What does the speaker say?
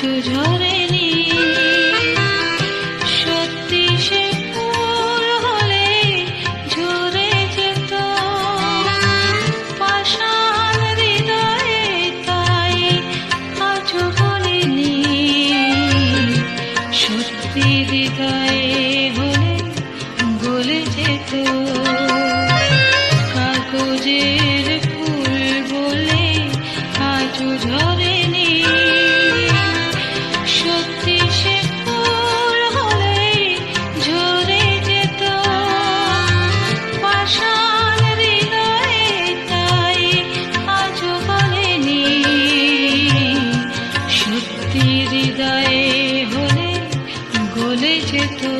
আজও ঝরেনি সত্যি সে ফুল হলে ঝরে যেত। পাষাণ হৃদয়ে তাই আজও বলেনি সত্যি হৃদয়ে হলে গলে যেত। বেঁচে তুমি